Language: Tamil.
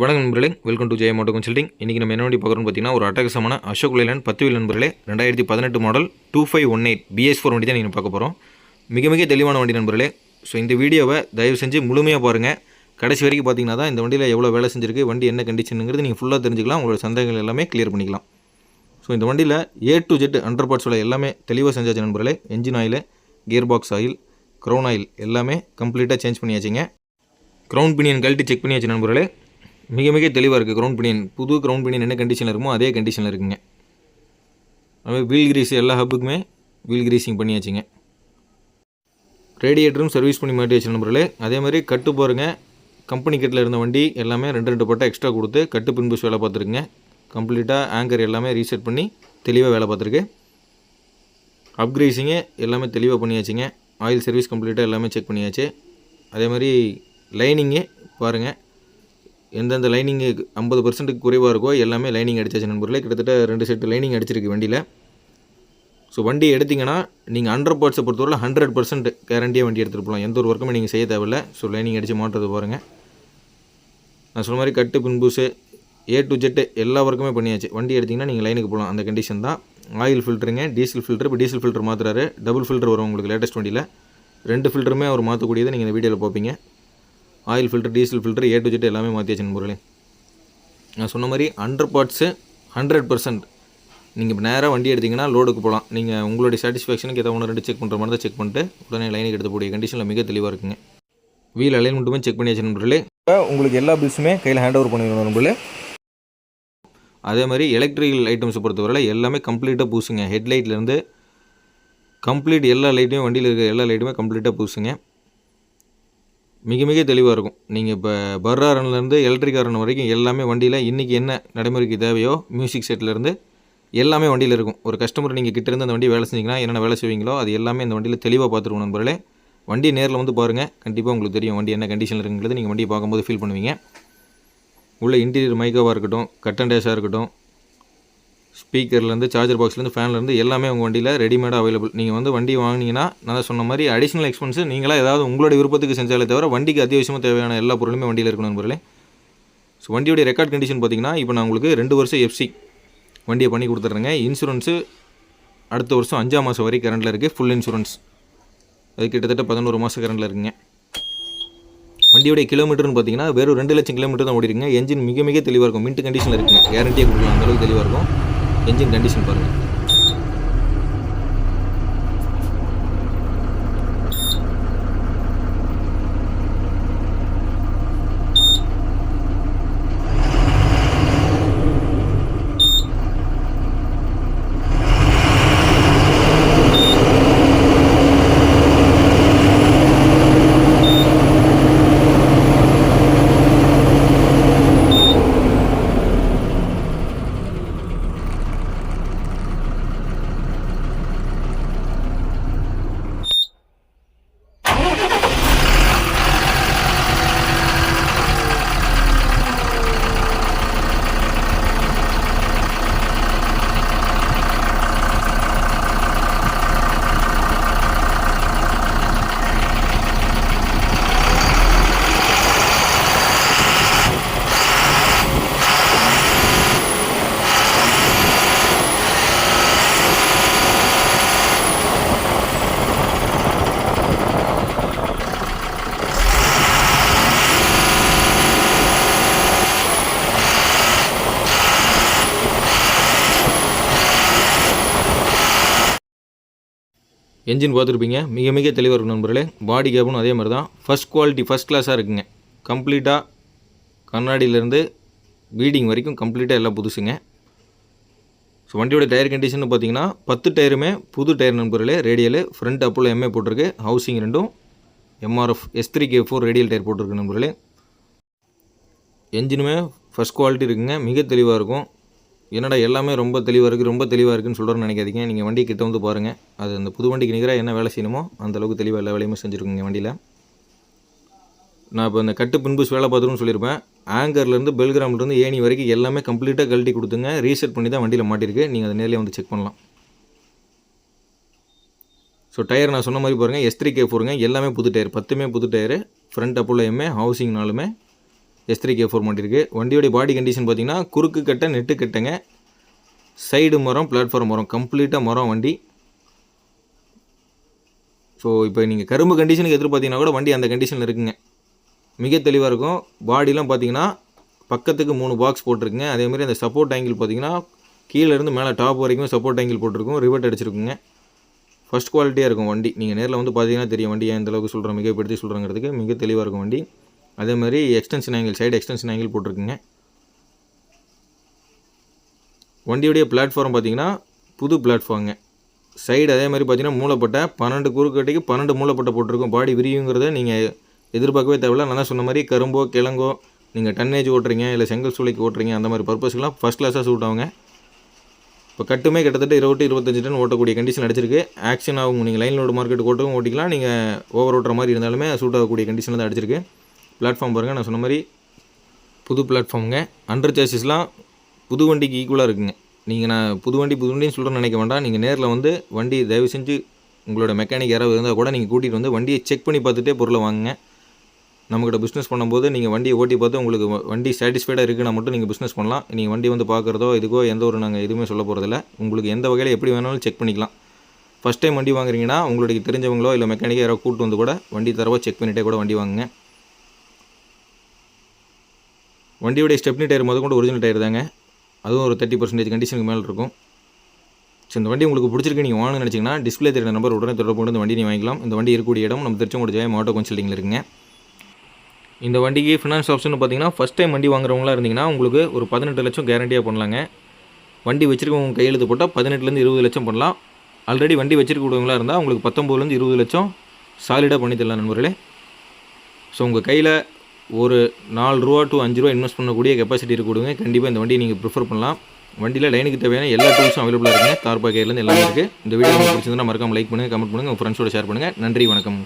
வணக்கம் நண்பர்களே welcome to Jaya Moto consulting இன்றைக்கி நம்ம என்ன வண்டி பார்க்குறோம்னு பார்த்தீங்கன்னா ஒரு அட்டகசமான அசோக் லேலன் பத்து வீல் நண்பர்களே ரெண்டாயிரத்தி பதினெட்டு model two five one eight BS four வண்டி தான் நீங்கள் பார்க்க போகிறோம் மிக மிக தெளிவான வண்டி நண்பர்களே. ஸோ இந்த வீடியோவை தயவு செஞ்சு முழுமையாக பாருங்கள் கடைசி வரைக்கும் பார்த்தீங்கன்னா தான் இந்த வண்டியில் எவ்வளோ வேலை செஞ்சிருக்கு வண்டி என்ன கண்டிஷனுங்கிறது நீங்கள் ஃபுல்லாக தெரிஞ்சுக்கலாம் உங்களோட சந்தேகங்கள் எல்லாமே கிளியர் பண்ணிக்கலாம். ஸோ இந்த வண்டியில் ஏ டு ஜெட் அண்டர் பார்ட்ஸோட எல்லாமே தெளிவாக செஞ்சாச்சு நண்பர்களே. Engine oil gear box oil crown oil எல்லாமே கம்ப்ளீட்டாக சேஞ்ச் பண்ணியாச்சுங்க. க்ரௌன் பினியன் கழட்டி செக் பண்ணியாச்சு நண்பர்களே. மிக மிக தெளிவாக இருக்குது க்ரௌண்ட் பினியன் புது க்ரௌண்ட் பினியன் என்ன கண்டிஷனில் இருக்குமோ அதே கண்டிஷனில் இருக்குங்க. அதுமாதிரி வீல் கிரீஸ் எல்லா ஹப்புக்குமே வீல் கிரீஸிங் பண்ணியாச்சுங்க. ரேடியேட்டரும் சர்வீஸ் பண்ணி மாட்டி வச்சு நண்பர்களே. அதே மாதிரி கட்டு போகிறங்க கம்பெனி கட்டில் இருந்த வண்டி எல்லாமே ரெண்டு ரெண்டு பட்டம் எக்ஸ்ட்ரா கொடுத்து கட்டு பின்புஸ் வேலை பார்த்துருக்குங்க. கம்ப்ளீட்டாக ஆங்கர் எல்லாமே ரீசெட் பண்ணி தெளிவாக வேலை பார்த்துருக்கு. அப்கிரேசிங்கு எல்லாமே தெளிவாக பண்ணியாச்சுங்க. ஆயில் சர்வீஸ் கம்ப்ளீட்டாக எல்லாமே செக் பண்ணியாச்சு. அதே மாதிரி லைனிங்கு பாருங்கள் எந்தெந்த லைனிங்கு ஐம்பது பர்சன்ட்டுக்கு குறைவாக இருக்கோ எல்லாமே லைனிங் அடிச்சாச்சு நண்பர்களே. கிட்டத்தட்ட ரெண்டு செட்டு லைனிங் அடிச்சிருக்கு வண்டியில். ஸோ வண்டி எடுத்திங்கன்னா நீங்கள் ஹண்ட்ரட் பார்ட்ஸை பொறுத்தவரை ஹண்ட்ரட் பர்சன்ட் கேரண்டியாக வண்டி எடுத்துகிட்டு போகலாம். எந்த ஒரு ஒர்க்குமே நீங்கள் செய்ய தேவையில்ல. ஸோ லைனிங் அடித்து மாட்டுறது பாருங்கள் நான் சொன்ன மாதிரி கட்டு பின்பூஸு ஏ டு ஜெட்டு எல்லா ஒர்க்குமே பண்ணியாச்சு. வண்டி எடுத்திங்கன்னா நீங்கள் லைனுக்கு போகலாம். அந்த கண்டிஷன் தான். ஆயில் ஃபில்ட்ருங்க டீசல் ஃபில்ட்ரு இப்போ டீசல் ஃபில்ட்ரு மாற்றுறாரு டபுள் ஃபில்டர் வரும் உங்களுக்கு லேட்டஸ்ட் வண்டியில். ரெண்டு ஃபில்டருமே அவர் மாற்றக்கூடியதை நீங்கள் இந்த வீடியோவில் பார்ப்பீங்க. Oil filter diesel filter A to Z எல்லாமே மாற்றியாச்சு நண்பர்களே நான் சொன்ன மாதிரி ஹண்ட்ரட் பார்ட்ஸு ஹண்ட்ரட் பர்சன்ட் நீங்கள் இப்போ நேராக வண்டி எடுத்திங்கன்னா லோடுக்கு போகலாம் நீங்கள் உங்களுடைய சாட்டிஸ்ஃபேக்ஷனுக்கு ஏதாவது ஒன்று ரெண்டு செக் பண்ணுற மாதிரி தான் செக் பண்ணிட்டு உடனே லைனுக்கு எடுத்தக்கூடிய கண்டிஷனில் மிக தெளிவாக இருக்குங்க. வீல் அலைன்மெண்ட்டுமே செக் பண்ணியாச்சு நண்பர்களே. உங்களுக்கு எல்லா பில்ஸுமே கையில் ஹேண்ட் ஓவர் பண்ணிடணும் நண்பர்களே. அதே மாதிரி எலக்ட்ரிக்கல் ஐட்டம்ஸை பொறுத்தவரை எல்லாமே கம்ப்ளீட்டாக பூசுங்க. ஹெட்லைட்லேருந்து கம்ப்ளீட் எல்லா லைட்டையும் வண்டியில் இருக்கிற எல்லா லைட்டுமே கம்ப்ளீட்டாக பூசுங்க. மிக மிக தெளிவாக இருக்கும். நீங்கள் இப்போ பர்ராரன்லேருந்து எலக்ட்ரிக் ஆரன் வரைக்கும் எல்லாமே வண்டியில் இன்றைக்கி என்ன நடைமுறைக்கு தேவையோ மியூசிக் செட்லேருந்து எல்லாமே வண்டியில் இருக்கும். ஒரு கஸ்டமர் நீங்கள் கிட்டேருந்து அந்த வண்டி வேலை செஞ்சிங்கன்னா என்னென்ன வேலை செய்வீங்களோ அது எல்லாமே இந்த வண்டியில் தெளிவாக பார்த்துருவோம் நண்பர்களே. வண்டி நேரில் வந்து பாருங்கள் கண்டிப்பாக உங்களுக்கு தெரியும் வண்டி என்ன கண்டிஷனில் இருக்குங்கிறது. நீங்கள் வண்டியை பார்க்கும்போது ஃபீல் பண்ணுவீங்க. உள்ள இன்டீரியர் மைக்காவாக இருக்கட்டும் கட்டன் டேஷாக இருக்கட்டும் ஸ்பீக்கர்லேருந்து சார்ஜர் பாக்ஸ்லேருந்து ஃபேன்லேருந்து எல்லாமே உங்கள் வண்டியில் ரெடிமேடாக அவைலபிள் நீங்கள் வந்து வண்டி வாங்கினீங்கன்னா நான் சொன்ன மாதிரி அடிஷனல் எக்ஸ்பென்ஸு நீங்களாக ஏதாவது உங்களுடைய விருப்பத்துக்கு செஞ்சாலே தவிர வண்டிக்கு அத்தியாவசியமாக தேவையான எல்லா பொருளுமே வண்டியில் இருக்கணும் நண்பர்களே. ஸோ வண்டியோடைய ரெக்கார்ட் கண்டிஷன் பார்த்தீங்கன்னா இப்போ நான் உங்களுக்கு ரெண்டு வருஷம் எஃப்சி வண்டியை பண்ணி கொடுத்துட்றேங்க. இன்சூரன்ஸு அடுத்த வருஷம் அஞ்சாம் மாதம் வரைக்கும் கரண்டில் இருக்குது ஃபுல் இன்சூரன்ஸ் அது கிட்டத்தட்ட பதினோரு மாதம் கரண்டில் இருக்குங்க. வண்டியோடைய கிலோமீட்டர்னு பார்த்தீங்கன்னா வெறும் ரெண்டு லட்சம் கிலோமீட்டர் தான் ஓடிருங்க என்ஜின் மிக மிக தெளிவாக இருக்கும். மின்ட் கண்டிஷனில் இருக்குங்க. கேரண்டியாக கொடுக்கலாம். அந்தளவுக்கு தெளிவாக இருக்கும். என்ஜின் கண்டிஷன் பாருங்கள் என்ஜின் பார்த்துருப்பீங்க. மிக மிக தெளிவாக இருக்கும் நண்பர்களே. பாடி கேப்பும் அதே மாதிரி தான் ஃபஸ்ட் குவாலிட்டி ஃபஸ்ட் கிளாஸாக இருக்குங்க. கம்ப்ளீட்டாக கண்ணாடியிலேருந்து பீடிங் வரைக்கும் கம்ப்ளீட்டாக எல்லாம் புதுசுங்க. ஸோ வண்டியோட டயர் கண்டிஷன் பார்த்தீங்கன்னா பத்து டயருமே புது டயர் நண்பர்களே. ரேடியல் ஃப்ரண்ட் அப்பில் எம்ஏ போட்டிருக்கு. ஹவுசிங் ரெண்டும் MRF S three K four radial tyre போட்டிருக்கு நண்பர்களே. என்ஜினுமே ஃபஸ்ட் குவாலிட்டி இருக்குங்க. மிக தெளிவாக இருக்கும். என்னடா எல்லாமே ரொம்ப தெளிவாக இருக்குது ரொம்ப தெளிவாக இருக்குன்னு சொல்கிறேன்னு நினைக்காதீங்க. நீங்கள் வண்டி கிட்ட வந்து பாருங்கள் அது அந்த புது வண்டிக்கு நிகராக என்ன வேலை செய்யணுமோ அந்த அளவுக்கு தெளிவாக எல்லா வேலையுமே செஞ்சுருக்குங்க வண்டியில். நான் இப்போ இந்த கட்டு பின்புஸ் வேலை பார்த்துருன்னு சொல்லியிருப்பேன். ஆங்கர்லேருந்து பெல்கிராம்லேருந்து ஏணி வரைக்கும் எல்லாமே கம்ப்ளீட்டாக கழட்டி கொடுத்துங்க. ரீசெட் பண்ணி தான் வண்டியில் மாட்டிருக்கு நீங்கள் அதை நேரில் வந்து செக் பண்ணலாம். ஸோ டயர் நான் சொன்ன மாதிரி பாருங்கள் எஸ் த்ரீ கே ஃபோருங்க எல்லாமே புது டயர் பத்துமே புது டயரு ஃப்ரண்ட் அப்போல ஹவுசிங்னாலுமே எஸ் த்ரீ கே ஃபோர் இருக்குது வண்டியோடைய பாடி கண்டிஷன் பார்த்திங்கன்னா குறுக்கு கட்டை நெட்டு கட்டைங்க. சைடு மரம் பிளாட்ஃபார்ம் மரம் கம்ப்ளீட்டாக மரம் வண்டி. ஸோ இப்போ நீங்கள் கரும்பு கண்டிஷனுக்கு எதிர்பார்த்தீங்கன்னா கூட வண்டி அந்த கண்டிஷனில் இருக்குங்க. மிக தெளிவாக இருக்கும். பாடிலாம் பார்த்தீங்கன்னா பக்கத்துக்கு மூணு பாக்ஸ் போட்டிருக்குங்க. அதேமாதிரி அந்த சப்போர்ட் ஆங்கிள் பார்த்தீங்கன்னா கீழேருந்து மேலே டாப் வரைக்கும் சப்போர்ட் ஆங்கிள் போட்டிருக்கும். ரிவர்ட் அடிச்சிருக்குங்க. ஃபர்ஸ்ட் குவாலிட்டியாக இருக்கும் வண்டி. நீங்கள் நேரில் வந்து பார்த்தீங்கன்னா தெரியும் வண்டி எந்த அளவுக்கு சொல்கிறேன் மிகப்படுத்தி சொல்கிறேங்கிறதுக்கு மிக தெளிவாக இருக்கும் வண்டி. அதே மாதிரி extension angle side extension angle போட்டிருக்குங்க. வண்டியுடைய பிளாட்ஃபார்ம் பார்த்தீங்கன்னா புது பிளாட்ஃபார்ங்க சைடு அதே மாதிரி பார்த்தீங்கன்னா மூளைப்பட்டை பன்னெண்டு குறுக்கட்டைக்கு பன்னெண்டு மூளைப்பட்டை போட்டிருக்கும். பாடி விரியுங்கிறத நீங்கள் எதிர்பார்க்கவே தேவையில்ல. நான் சொன்ன மாதிரி கரும்போ கிழங்கோ நீங்கள் டன்னேஜ் ஓட்டுறீங்க இல்லை செங்கல் சூளைக்கு ஓட்டுறீங்க அந்த மாதிரி பர்பஸ்க்கெலாம் ஃபஸ்ட் கிளாஸாக சூட் ஆகுங்க. இப்போ கட்டுமே கிட்டத்தட்ட இருபத்தி இருபத்தஞ்சு டன் ஓட்டக்கூடிய கண்டிஷன் அடிச்சிருக்கு. ஆக்ஷன் ஆகும். நீங்கள் லைன் லோடு மார்க்கெட் ஓட்டவும் ஓட்டிக்கலாம். நீங்கள் ஓவர் ஓட்டுற மாதிரி இருந்தாலுமே சூட் ஆகக்கூடிய கண்டிஷனில் தான் அடிச்சிருக்கு. பிளாட்ஃபார்ம் பாருங்கள் நான் சொன்ன மாதிரி புது பிளாட்ஃபார்முங்க. அண்டர் சார்ஜஸ்லாம் புது வண்டிக்கு ஈக்குவலாக இருக்குங்க. நீங்கள் நான் புது வண்டி புது வண்டின்னு சொல்கிறேன்னு நினைக்க வேண்டாம். நீங்கள் நேரில் வந்து வண்டி தயவு செஞ்சு உங்களோட மெக்கானிக் யாராவது இருந்தால் கூட நீங்கள் கூட்டிகிட்டு வந்து வண்டியை செக் பண்ணி பார்த்துட்டே பொருளை வாங்குங்க. நம்மக்கிட்ட பிஸ்னஸ் பண்ணும்போது நீங்கள் வண்டியை ஓட்டி பார்த்து உங்களுக்கு வண்டி சாட்டிஸ்ஃபைடாக இருக்குன்னா மட்டும் நீங்கள் பிஸ்னஸ் பண்ணலாம். நீங்கள் வண்டி வந்து பார்க்குறதோ இதுக்கோ எந்த ஒரு நாங்கள் எதுவுமே சொல்ல போகிறதில்ல உங்களுக்கு எந்த வகையில் எப்படி வேணாலும் செக் பண்ணிக்கலாம். ஃபஸ்ட் டைம் வண்டி வாங்குறீங்கன்னா உங்களுக்கு தெரிஞ்சவங்களோ இல்லை மெக்கானிக்கோ யாரோ கூப்பிட்டு வந்து கூட வண்டி தரவோ செக் பண்ணிகிட்டே கூட வண்டி வாங்குங்க. வண்டியோடைய ஸ்டெப்னி டயர் முத கொண்டு ஒரிஜினல் டயர் தாங்க. அதுவும் ஒரு தேர்ட்டி பர்சன்டேஜ் கண்டிஷனுக்கு மேலே இருக்கும். ஸோ இந்த வண்டி உங்களுக்கு பிடிச்சிருக்கு நீங்கள் வாங்கணும்னு நினச்சிங்கன்னா டிஸ்பிளே தெரியுற நம்பர் உடனே தொடர்பு கொண்டு இந்த வண்டி நீங்கள் வாங்கிக்கலாம். இந்த வண்டி இருக்கக்கூடிய இடம் நம்ம திருச்செங்கோடு ஜெயம் ஆட்டோ கன்சல்டிங்கில் இருக்குங்க. இந்த வண்டிக்கு ஃபினான்ஸ் ஆப்ஷன் பார்த்தீங்கன்னா ஃபஸ்ட் டைம் வண்டி வாங்குறவங்களா இருந்தீங்கன்னா உங்களுக்கு ஒரு பதினெட்டு லட்சம் கேரண்டியாக பண்ணலாங்க. வண்டி வச்சிருக்கவங்க கையெழுத்து போட்டால் பதினெட்டுலேருந்து இருபது லட்சம் பண்ணலாம். ஆல்ரெடி வண்டி வச்சிருக்கவங்களா இருந்தால் உங்களுக்கு பத்தொம்போதுலேருந்து இருபது லட்சம் சாலிடாக பண்ணி தரலாம் நண்பர்களே. ஸோ உங்கள் கையில் ஒரு நாலு ரூபா டு அஞ்சு ரூபா இன்வெஸ்ட் பண்ணக்கூடிய கெப்பாசிட்டி இருக்கக்கூடுங்க கண்டிப்பாக இந்த வண்டியை நீங்கள் ப்ரிஃபர் பண்ணலாம். வண்டியில் லைனுக்கு தேவையான எல்லா டூல்ஸும் அவைலபிளாக இருக்குங்க. கார் பாக்கேர்லேருந்து எல்லாமே இருக்குது இந்த வீடியோ உங்களுக்கு பிடிச்சிருந்தா மறக்காம லைக் பண்ணுங்கள் கமெண்ட் பண்ணுங்கள் உங்கள் ஃப்ரெண்ட்ஸோட ஷேர் பண்ணுங்கள் நன்றி வணக்கம்.